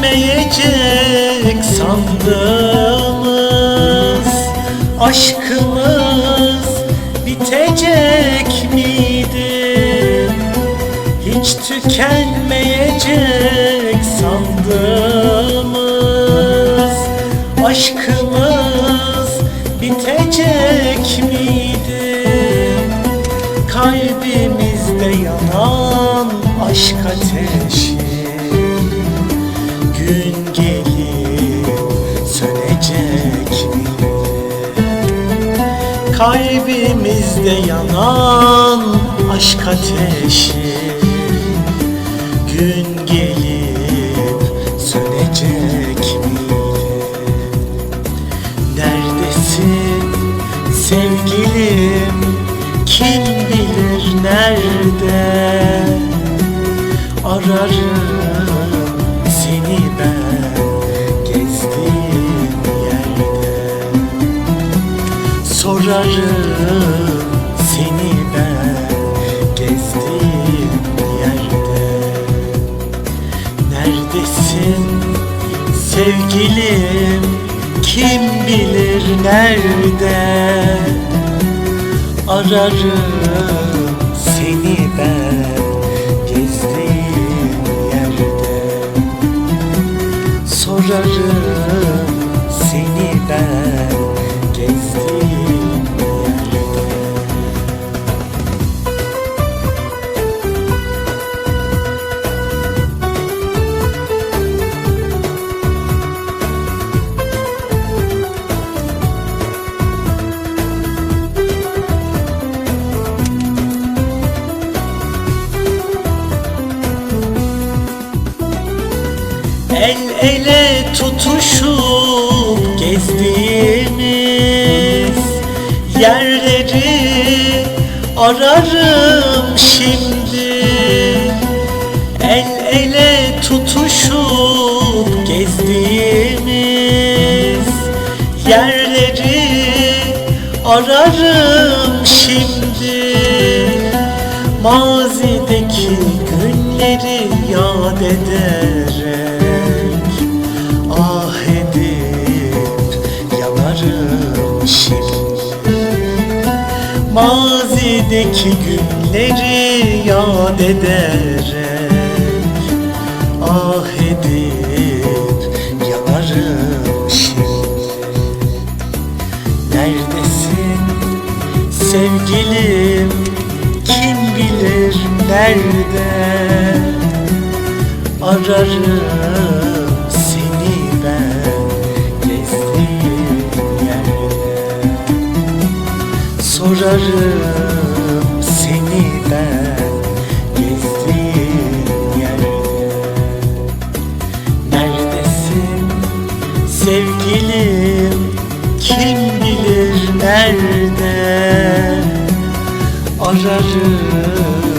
tükenmeyecek sandığımız Aşkımız bitecek miydi? Hiç tükenmeyecek sandığımız Aşkımız bitecek miydi? Kalbimizde yanan aşk ateşi Gün gelip sönecek mi? Kalbimizde yanan aşk ateşi Gün gelip sönecek mi? Neredesin sevgilim kim bilir nerede Ararım seni ben gezdiğim yerde Sorarım seni ben gezdiğim yerde Neredesin sevgilim? Kim bilir nerede? Ararım Sorarım El ele tutuşup gezdiğimiz yerleri ararım şimdi. El ele tutuşup gezdiğimiz yerleri ararım şimdi. Mazideki günleri yad ederek Mazideki günleri yad ederek Ah edip yanarım şimdi Neredesin sevgilim? Kim bilir nerede? Ararım Sorarım seni ben gezdiğim yerde. Neredesin sevgilim? Kim bilir nerede? Ararım